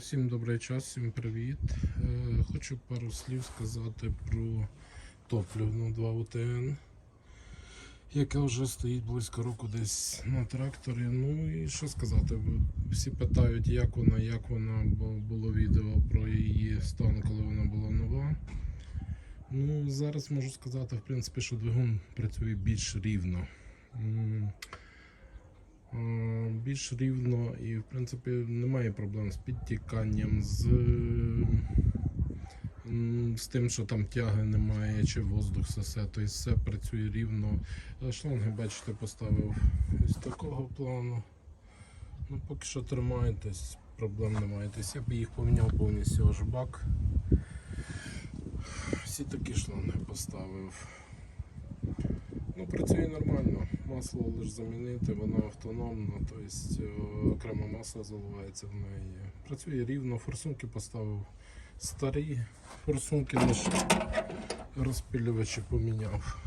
Всім добрий час, всім привіт. Е, Хочу пару слів сказати про топливну 2 УТН, яка вже стоїть близько року десь на тракторі. Ну і що сказати, всі питають, як вона, як вона, бо було відео про її стан, коли вона була нова. Ну, зараз можу сказати, в принципі, що двигун працює більш рівно. Більш рівно і, в принципі, немає проблем з підтіканням, з, з тим, що там тяги немає, чи воздух сосе, тобто все працює рівно. Е, Шланги, бачите, поставив ось такого плану. Ну, поки що тримаєтесь, проблем немає. Тобто я б їх поміняв повністю аж бак. Всі такі шланги поставив. Ну, працює нормально. Масло лише замінити, вона автономна, тобто е, окремо масло заливається в неї. Працює рівно, форсунки поставив старі, форсунки лише розпилювачі поміняв.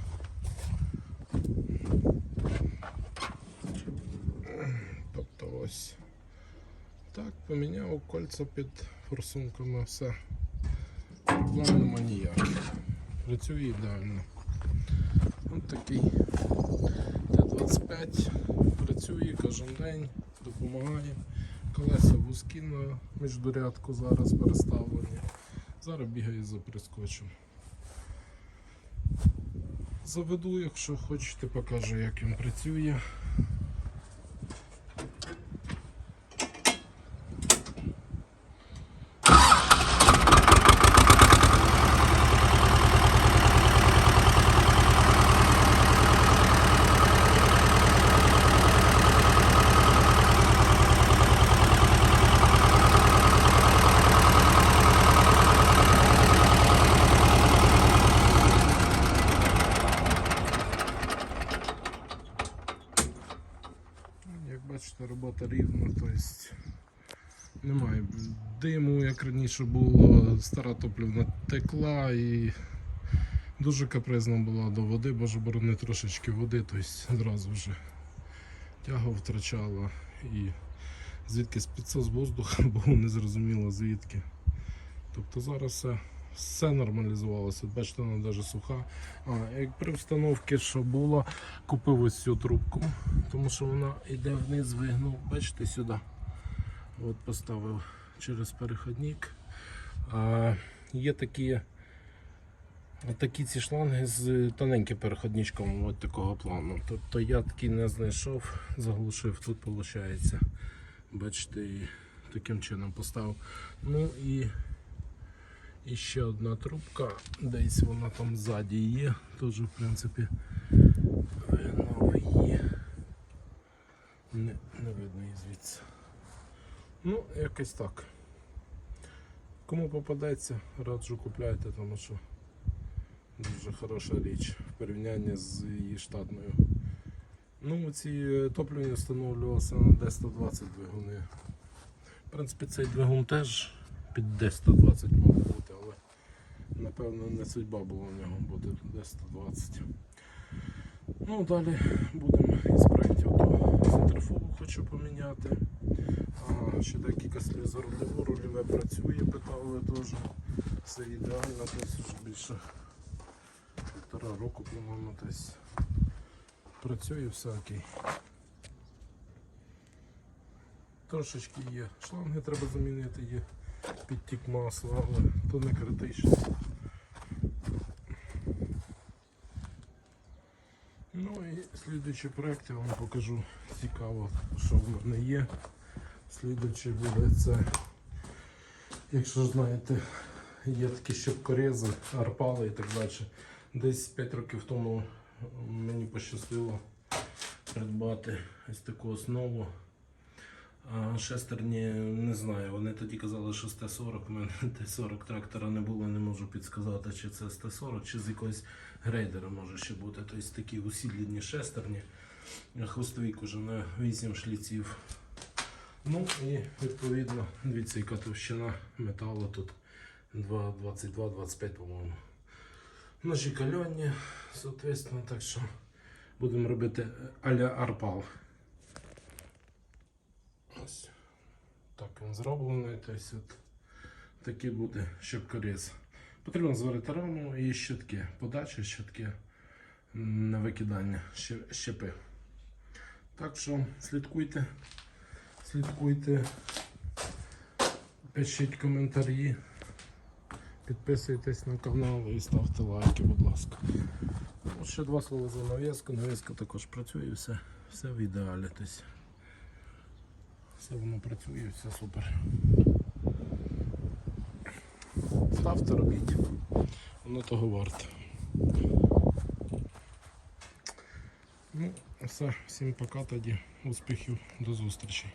Тобто ось так, поміняв кольця під форсунками, все. Проблем нема ніяких. Працює ідеально. Такий Т-25 працює кожен день, допомагає. Колеса вузькі на міждорядку зараз переставлені. Зараз бігає за прискочем. Заведу, якщо хочете, покажу, як він працює. Як бачите, робота рівна, тобто немає диму, як раніше було, стара топлівна текла і дуже капризна була до води, боже борони трошечки води, тобто одразу вже тягу втрачала і звідки з підсос воздуха було незрозуміло звідки. Тобто зараз все, все нормалізувалося. Бачите, вона навіть суха. А, як при встановці, що було, купив ось цю трубку, тому що вона йде вниз, вигнув, бачите, сюди. От поставив через переходник. А, є такі, такі ці шланги з тоненьким переходничком от такого плану. Тобто я такий не знайшов, заглушив тут, виходить. Бачите, і таким чином поставив. Ну і і ще одна трубка, десь вона там ззаді є, теж в принципі вигнав її. Не, не видно її звідси. Ну, якось так. Кому попадеться, раджу купляйте, тому що дуже хороша річ в порівнянні з її штатною. Ну, ці топлівні встановлювалися на D120 двигуни. В принципі, цей двигун теж під D120 мав бути, напевно не судьба була в нього бути D120. Ну, далі будемо із проєктів до центрифугу хочу поміняти. А, ще декілька слів за рульову, рульове працює, питали теж. Все ідеально, тобто вже більше півтора року, по-моєму, десь працює все окей. Трошечки є. Шланги треба замінити, є підтік масла, але то не критично. Ну і слідуючий проект я вам покажу цікаво, що в мене є. Слідуючий буде це, якщо знаєте, є такі щепкорези, арпали і так далі. Десь 5 років тому мені пощастило придбати ось таку основу. Шестерні не знаю. Вони тоді казали, що з Т-40. У мене Т-40 трактора не було, не можу підсказати, чи це з Т-40, чи з якогось грейдера може ще бути. Тобто такі усідлені шестерні. Хвостовик уже на 8 шліців. Ну і відповідно, дивіться, яка товщина металу тут 2,22-25, по-моєму. Ножі кальонні, соответственно, так що будемо робити а-ля арпал. Ось. Так він зроблений. Тобто от такий буде щепкоріз. Потрібно зварити раму і щитки. Подачі, щитки на викидання щепи. Так що слідкуйте, слідкуйте, пишіть коментарі, підписуйтесь на канал і ставте лайки, будь ласка. От ще два слова за нав'язку. Нав'язка також працює, все, все в ідеалі. Все воно працює, все супер. Ставте, робіть. Воно того варте. Ну, все, всім пока тоді. Успіхів, до зустрічі.